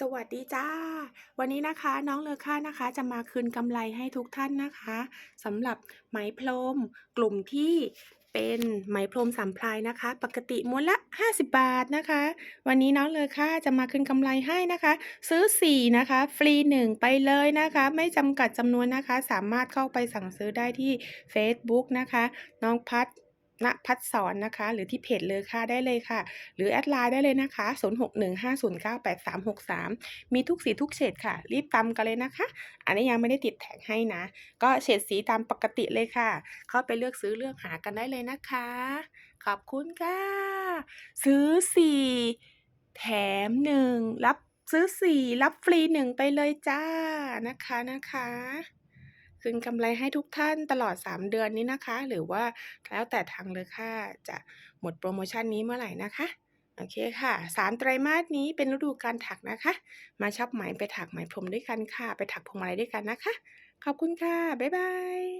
สวัสดีจ้า วันนี้นะคะน้องเลอค่านะคะจะมาคืนกำไรให้ทุกท่านนะคะสำหรับไหมพรมกลุ่มที่เป็นไหมพรมสามพลายนะคะ ปกติม้วนละ 50 บาทนะคะ วันนี้น้องเลอค่าจะมาคืนกำไรให้นะคะ ซื้อ 4 นะคะ ฟรี 1 ไปเลยนะคะ ไม่จำกัดจำนวนนะคะ สามารถเข้าไปสั่งซื้อได้ที่ Facebook นะคะ น้องพัด ณพัดสอนนะคะ หรือที่เพจเลอค่าได้เลยค่ะ หรือแอดไลน์ได้เลยนะคะ 0615098363 มีทุกสีทุกเฉดค่ะ รีบตามกันเลยนะคะ อันนี้ยังไม่ได้ติดแท็กให้นะ ก็เฉดสีตามปกติเลยค่ะ เข้าไปเลือกซื้อเลือกหากันได้เลยนะคะ ขอบคุณค่ะ ซื้อ 4 แถม 1 รับซื้อ 4 รับฟรี 1 ไปเลยจ้านะคะนะคะ คืนกำไรให้ทุกท่านตลอด 3 เดือนนี้นะคะ หรือว่าแล้วแต่ทางเลยค่าจะหมดโปรโมชันนี้เมื่อไหร่นะคะโอเคค่ะ3ไตรมาสนี้เป็นฤดูการถักนะคะ มาชอบไหมไปถักไหมพรมด้วยกันค่ะ ไปถักพวงมาลัยด้วยกันนะคะ ขอบคุณค่ะ บ๊ายบาย